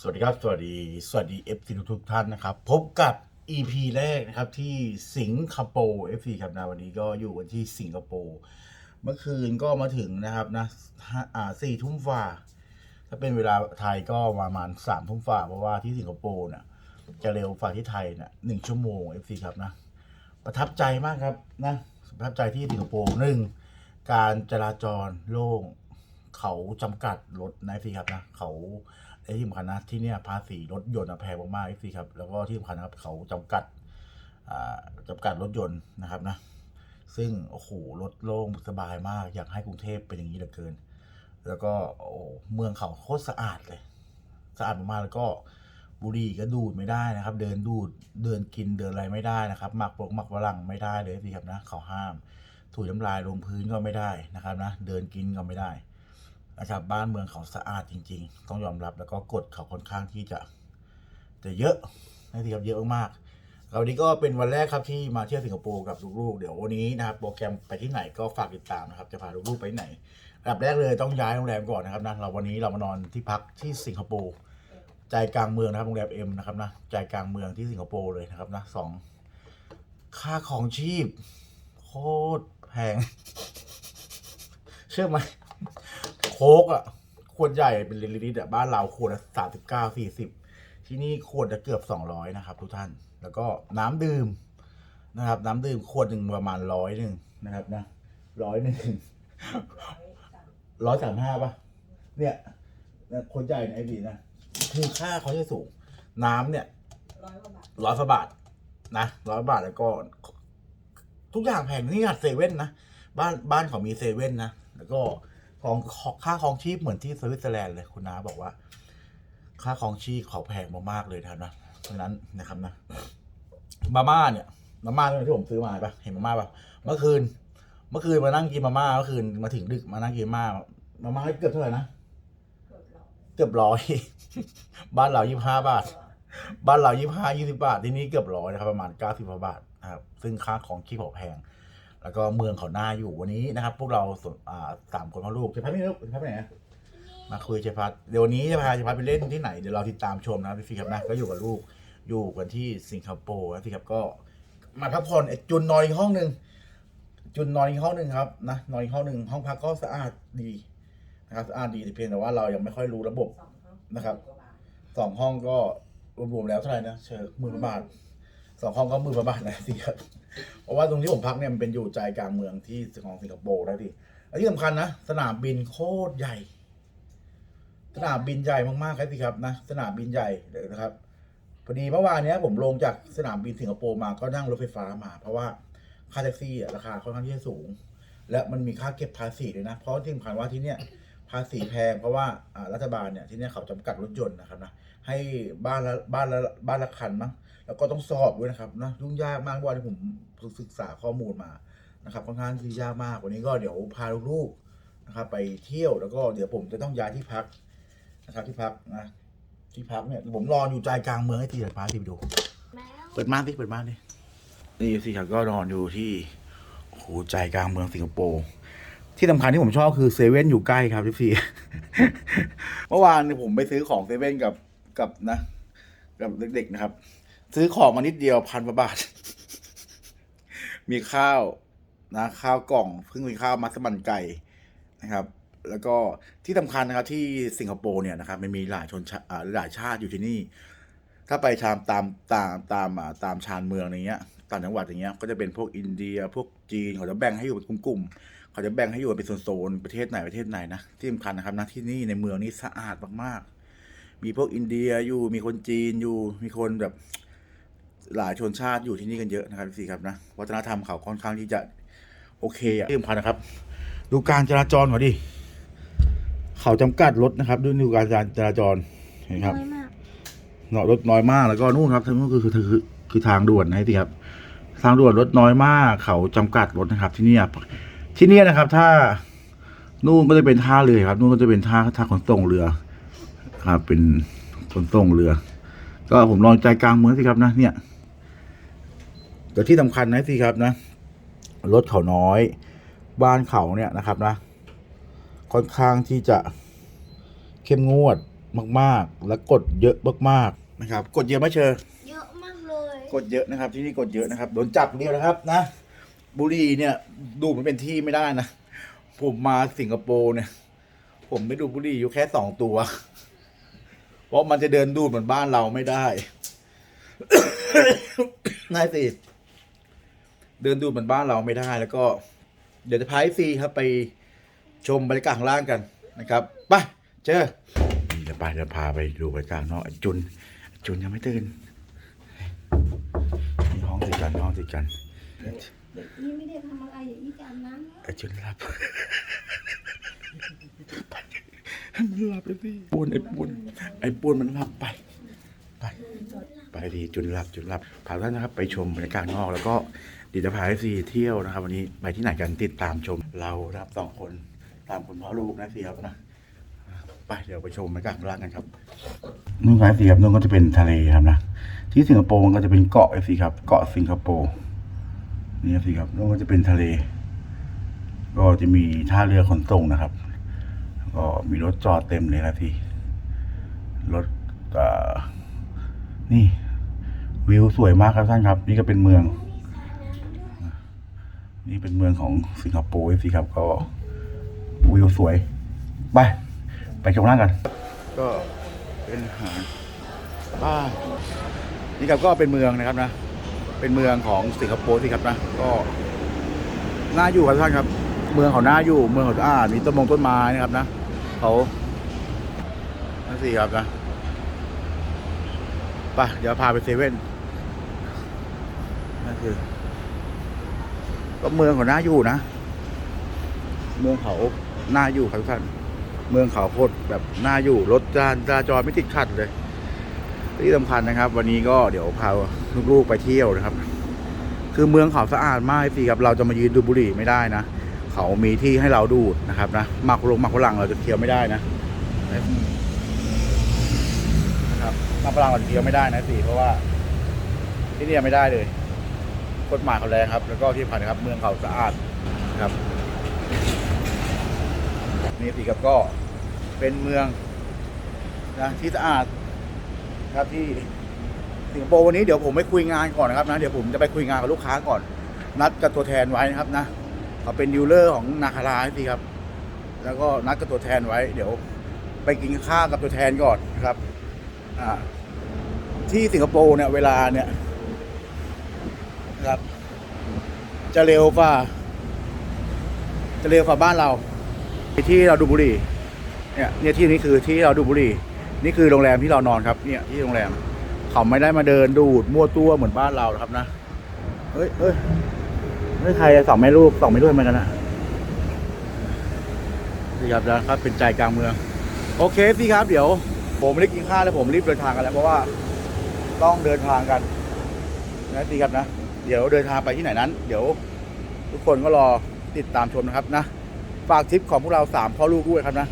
สวัสดีครับ สวัสดี สวัสดี FC ทุกท่านนะครับ พบกับ EP แรกนะครับที่สิงคโปร์ FC ครับนะวันนี้ก็อยู่กันที่สิงคโปร์เมื่อคืนก็มาถึงนะครับนะอ่าสี่ทุ่มฝ่า ถ้าเป็นเวลาไทยก็ประมาณสามทุ่มฝ่า เพราะว่าที่สิงคโปร์เนี่ยจะเร็วฝ่าที่ไทยเนี่ยหนึ่งชั่วโมง FC ครับนะ ประทับใจมากครับนะประทับใจที่สิงคโปร์หนึ่งการจราจรโล่งเขาจำกัดรถนะพี่ครับนะเขา ไอ้ที่สำคัญนะที่เนี่ยภาษีรถยนต์แพงมากๆพี่ครับแล้วก็ที่สำคัญนะครับเขาจำกัดอ่าจำกัดรถยนต์นะครับนะซึ่งโอ้โหรถโล่งสบายมากอยากให้กรุงเทพเป็นอย่างนี้เหลือเกิน แล้วก็โอ้เมืองเขาโคตรสะอาดเลยสะอาดมากๆแล้วก็บุหรี่ก็ดูดไม่ได้นะครับ เดินดูดเดินกินเดินอะไรไม่ได้นะครับหมักปลกหมักฝรั่งไม่ได้เลยพี่ครับนะเขาห้ามถูน้ำลายลงพื้นก็ไม่ได้นะครับนะเดินกินก็ไม่ได้ นะครับ บ้านเมืองเขาสะอาดจริง ๆ ต้องยอมรับแล้วก็กฎเขาค่อนข้างที่จะจะเยอะนะครับเยอะมากๆวันนี้ก็เป็นวันแรกครับที่มาเที่ยวสิงคโปร์กับลูกๆ เดี๋ยววันนี้นะครับโปรแกรมไปที่ไหนก็ฝากติดตามนะครับ จะพาลูกๆไปไหนอันดับแรกเลยต้องย้ายโรงแรมก่อนนะครับนะเราวันนี้เรามานอนที่พักที่สิงคโปร์ใจกลางเมืองนะครับโรงแรมเอ็มนะครับนะใจกลางเมืองที่สิงคโปร์เลยนะครับนะสองค่าของชีพ โคตรแพง เชื่อไหม กอะขวดใหญ่เป็นลิตรอะบ้านเราขวดละสามสิบเก้าสี่สิบที่นี่ขวดละเกือบสองร้อยนะครับ ทุกท่าน แล้วก็น้ำดื่มนะครับ น้ำดื่มขวดหนึ่งประมาณร้อยหนึ่งนะครับนะร้อยหนึ่งร้อยสามห้าป่ะ เนี่ยเนี่ยคนใหญ่ในไอบีนะคือค่าเขาจะสูง น้ำเนี่ยร้อยกว่าบาทร้อยกว่าบาทนะร้อยบาทแล้วก็ ทุกอย่างแพงนี่ขนาดเซเว่นนะ บ้านบ้านเขามีเซเว่นนะ แล้วก็ ของค่าของชีพเหมือนที่สวิตเซอร์แลนด์เลยคุณน้าบอกว่า ค่าของชีพเขาแพงมากๆเลยนะครับนะเพราะนั้นนะครับนะมาม่าเนี่ยมาม่าที่ผมซื้อมาปะเห็นมาม่าปะเมื่อคืน เมื่อคืนมานั่งกินมาม่าเมื่อคืนมาถึงดึกมานั่งกินมาม่ามาม่าเกือบเท่าไหร่นะเกือบร้อยบ้านเรายี่ห้าบาท บ้านเรายี่ห้ายี่สิบาทที่นี่เกือบร้อยนะครับประมาณเก้าสิบบาทนะครับซึ่งค่าของชีพเขาแพง แล้วก็เมืองเขาน่าอยู่วันนี้นะครับ พวกเราสอ่าสามคนพ่อลูกเจ๊พัดไม่ลูกเจ๊พัดไปไหนอะมาคุยเจ๊พัดเดี๋ยววันนี้จะพาเจ๊พัดไปเล่นที่ไหนเดี๋ยวเราติดตามชมนะครับพี่ฟิครับนะก็อยู่กับลูกอยู่กันที่สิงคโปร์นะพี่ครับก็ มาพักผ่อนไอ้จุนนอนอีกห้องหนึ่งจุนนอนอีกห้องหนึ่งครับนะนอนอีกห้องหนึ่งห้องพักก็สะอาดดีนะครับสะอาดดีแต่เพียงแต่ว่าเรายังไม่ค่อยรู้ระบบสองห้องนะครับกว่าบาทสองห้องก็รวมๆแล้วเท่าไหร่นะเชิญหมื่นกว่าบาท สองห้องก็มื่นกว่าบาทนะสิครับเพราะว่าตรงที่ผมพักเนี่ยมันเป็นอยู่ใจกลางเมืองที่ของสิงคโปร์นะที่และที่สำคัญนะสนามบินโคตรใหญ่ สนามบินใหญ่มากๆครับสิครับนะสนามบินใหญ่เลยนะครับพอดีเมื่อวานเนี้ยผมลงจากสนามบินสิงคโปร์มาก็นั่งรถไฟฟ้ามา เพราะว่าค่าแท็กซี่ราคาค่อนข้างที่จะสูง และมันมีค่าเก็บภาษีด้วยนะ เพราะที่สำคัญว่าที่เนี่ยภาษีแพงเพราะว่ารัฐบาลเนี่ยที่เนี่ยเขาจำกัดรถยนต์นะครับนะให้บ้านละบ้านละบ้านละคันมั้ง แล้วก็ต้องสอบด้วยนะครับนะยุ่งยากมากว่าที่ผมศึกษาข้อมูลมานะครับค่อนข้างที่ยากมากวันนี้ก็เดี๋ยวพาลูกๆนะครับ ไปเที่ยวแล้วก็เดี๋ยวผมจะต้องย้ายที่พักนะครับที่พักนะที่พักเนี่ยผมรออยู่ใจกลางเมืองให้ทีเดี๋ยวพาทีไปดู เปิดม่านสิเปิดม่านดินี่สิครับก็นอนอยู่ที่โอ้โหใจกลางเมืองสิงคโปร์ที่สำคัญที่ผมชอบคือเซเว่นอยู่ใกล้ครับพี่พี่เมื่อวานเนี่ยผมไปซื้อของเซเว่นกับกับนะ กับเด็กๆนะครับ ซื้อของมานิดเดียวพันกว่าบาท มีข้าวนะ ข้าวกล่องเพิ่งมีข้าวมัสมั่นไก่นะครับ แล้วก็ที่สำคัญนะครับ ที่สิงคโปร์เนี่ยนะครับมันมีหลายชนชาอ่าหลายชาติอยู่ที่นี่ ถ้าไปชามตามตามตามอ่าตามชานเมืองอย่างเงี้ยต่างจังหวัดอย่างเงี้ยก็จะเป็นพวกอินเดีย พวกจีนเขาจะแบ่งให้อยู่เป็นกลุ่มๆเขาจะแบ่งให้อยู่เป็นโซนๆประเทศไหนประเทศไหนนะที่สำคัญนะครับนะที่นี่ในเมืองนี้สะอาดมากๆ มีพวกอินเดียอยู่มีคนจีนอยู่มีคนแบบ หลายชนชาติอยู่ที่นี่กันเยอะนะครับพี่ครับนะวัฒนธรรมเขาค่อนข้างที่จะโอเคอะที่สำคัญนะครับ ดูการจราจรก่อนดิเขาจำกัดรถนะครับดูดูการจราจรเห็นไหมครับน้อยมากเนาะรถน้อยมากแล้วก็นู่นครับทั้งนู้นคือคือคือคือทางด่วนนะที่ครับทางด่วนรถน้อยมาก เขาจำกัดรถนะครับ ที่เนี่ยที่เนี่ยนะครับ ถ้านู่นก็จะเป็นท่าเรือครับ นู่นก็จะเป็นท่าท่าขนส่งเรือครับเป็นขนส่งเรือ ก็ผมลองใจกลางเมืองสิครับนะเนี่ย แต่ที่สำคัญนะสิครับนะรถเขาน้อย บ้านเขาเนี่ยนะครับนะ ค่อนข้างที่จะเข้มงวดมาก ๆ และกดเยอะมากๆนะครับ กดเยอะไหมเชอเยอะมากเลย กดเยอะนะครับ ที่นี่กดเยอะนะครับโดนจับเดียวนะครับนะบุหรีเนี่ยดูดมันเป็นที่ไม่ได้นะผมมาสิงคโปร์เนี่ย ผมไม่ดูดบุหรีอยู่แค่สองตัว เพราะมันจะเดินดูดเหมือนบ้านเราไม่ได้นายสิ เดินดูดเหมือนบ้านเราไม่ได้แล้วก็เดี๋ยวจะพาไอซีครับไปชมบรรยากาศข้างล่างกันนะครับไปเจอเดี๋ยวไปเดี๋ยวพาไปดูบรรยากาศเนาะไอ้จุนไอ้จุนยังไม่ตื่นนี่ห้องติดกันห้องติดกันเด็กนี่ไม่ได้ทำอะไรอย่างนี้จะอาบน้ำแล้วไอ้จุนหลับมันหลับเลยพี่ปูนไอ้ปูนไอ้ปูนมันหลับไปไป ไปดีจุนหลับจุนหลับพาท่านนะครับไปชมบรรยากาศนอก แล้วก็ดี๋ยวจะพาไอซีเที่ยวนะครับ วันนี้ไปที่ไหนกันติดตามชม เรารับสองคนตามคุณพ่อลูกนะสิครับนะไปเดี๋ยวไปชมบรรยากาศข้างล่างกันครับนู่นครับสิครับนู่นก็จะเป็นทะเลครับนะที่สิงคโปร์มันก็จะเป็นเกาะไอซีครับ เกาะสิงคโปร์นี่ครับสิครับนู่นก็จะเป็นทะเล ก็จะมีท่าเรือขนส่งนะครับ ก็มีรถจอดเต็มเลยครับพี่รถอ่อ นี่ วิวสวยมากครับท่านครับ นี่ก็เป็นเมือง นี่เป็นเมืองของสิงคโปร์สิครับก็วิวสวย ไป ไปชมล่างกัน ก็เป็นอาหารบ้านนี่ครับก็เป็นเมืองนะครับนะ เป็นเมืองของสิงคโปร์สิครับนะ ก็น่าอยู่ครับท่านครับ เมืองเขาน่าอยู่ เมืองเขาสะอาดมีต้นมงต้นไม้นะครับนะเขานั่นสิครับนะ ไปเดี๋ยวพาไปเซเว่นนั่นคือ ก็เมืองเขาน่าอยู่นะ เมืองเขาน่าอยู่ครับท่าน เมืองเขาโคตรแบบน่าอยู่ รถจราจราจรไม่ติดขัดเลยที่สำคัญนะครับ วันนี้ก็เดี๋ยวพาลูกๆไปเที่ยวนะครับ คือเมืองเขาสะอาดมากสิครับ เราจะมายืนดูบุหรี่ไม่ได้นะ เขามีที่ให้เราดูดนะครับนะหมักลงหมักฝรั่งเราจะเคี้ยวไม่ได้นะ นะครับหมักฝรั่งเราจะเคี้ยวไม่ได้นะสิเพราะว่า ที่นี่ไม่ได้เลยกฎหมายเขาแรงครับ แล้วก็ที่สำคัญนครับเมืองเขาสะอาดครับนี่สิครับก็เป็นเมืองนะที่สะอาดครับที่สิงคโปร์วันนี้เดี๋ยวผมไปคุยงานก่อนนะครับนะเดี๋ยวผมจะไปคุยงานกับลูกค้าก่อน นัดกับตัวแทนไว้นะครับนะเขาเป็นดีลเลอร์ของนาคาราสิครับ แล้วก็นัดกับตัวแทนไว้ เดี๋ยว ไปกินข้าวกับตัวแทนก่อนนะครับ ที่สิงคโปร์เนี่ยเวลาเนี่ยนะครับ จะเร็วกว่า จะเร็วกว่าบ้านเรา ที่เราดูบุรีเนี่ยเนี่ยที่นี้คือที่เราดูบุรีนี่คือโรงแรมที่เรานอนครับ เนี่ยที่โรงแรมเขาไม่ได้มาเดินดูดมั่วตัวเหมือนบ้านเราครับนะเฮ้ยเฮ้ยเฮ้ยใครสองแม่ลูกสองแม่ลูกทำไมกันนะนี่ครับนะครับเป็นใจกลางเมือง โอเคพี่ครับเดี๋ยว ผมไม่ได้กินข้าวแล้วผมรีบเดินทางกันแล้วเพราะว่าต้องเดินทางกันนะดีครับนะ เดี๋ยวเดินทางไปที่ไหนนั้น เดี๋ยว ทุกคนก็รอติดตามชมนะครับนะ ฝากทริปของพวกเราสามพ่อลูกด้วยครับนะ